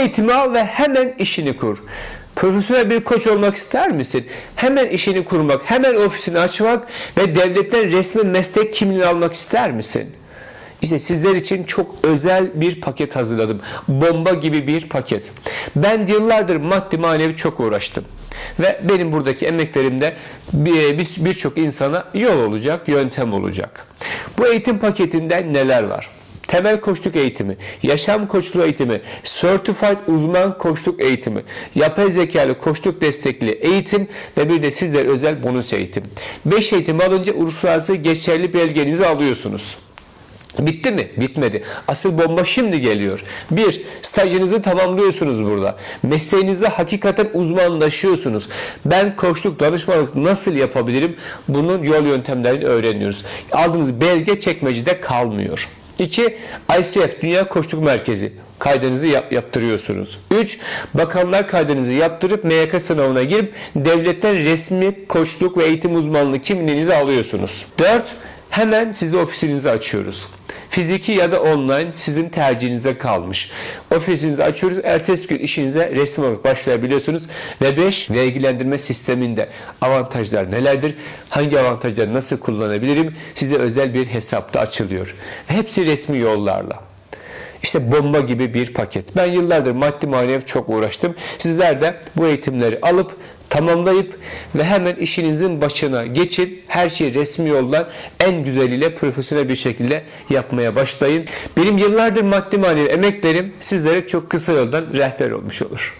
eğitimi al ve hemen işini kur. Profesyonel bir koç olmak ister misin? Hemen işini kurmak, hemen ofisini açmak ve devletten resmi meslek kimliğini almak ister misin? İşte sizler için çok özel bir paket hazırladım. Bomba gibi bir paket. Ben yıllardır maddi manevi çok uğraştım. Ve benim buradaki emeklerimde bir- bir- birçok insana yol olacak, yöntem olacak. Bu eğitim paketinde neler var? Temel koçluk eğitimi, yaşam koçluğu eğitimi, Certified uzman koçluk eğitimi, yapay zekalı koçluk destekli eğitim ve bir de sizler özel bonus eğitim. 5 eğitim alınca uluslararası geçerli belgenizi alıyorsunuz. Bitti mi? Bitmedi. Asıl bomba şimdi geliyor. Bir, stajınızı tamamlıyorsunuz burada. Mesleğinizde hakikaten uzmanlaşıyorsunuz. Ben koçluk, danışmanlık nasıl yapabilirim? Bunun yol yöntemlerini öğreniyoruz. Aldığınız belge çekmecede kalmıyor. 2. ICF Dünya Koçluk Merkezi kaydınızı yap- yaptırıyorsunuz. 3. Bakanlar kaydınızı yaptırıp MYK sınavına girip devletten resmi koçluk ve eğitim uzmanlığı kimliğinizi alıyorsunuz. 4. Hemen size ofisinizi açıyoruz. Fiziki ya da online sizin tercihinize kalmış. Ofisinizi açıyoruz. Ertesi gün işinize resmi olarak başlayabiliyorsunuz. Ve 5. Vergilendirme sisteminde avantajlar nelerdir? Hangi avantajları nasıl kullanabilirim? Size özel bir hesapta açılıyor. Hepsi resmi yollarla. İşte bomba gibi bir paket. Ben yıllardır maddi manevi çok uğraştım. Sizler de bu eğitimleri alıp tamamlayıp ve hemen işinizin başına geçin. Her şeyi resmi yoldan en güzeliyle profesyonel bir şekilde yapmaya başlayın. Benim yıllardır maddi manevi emeklerim sizlere çok kısa yoldan rehber olmuş olur.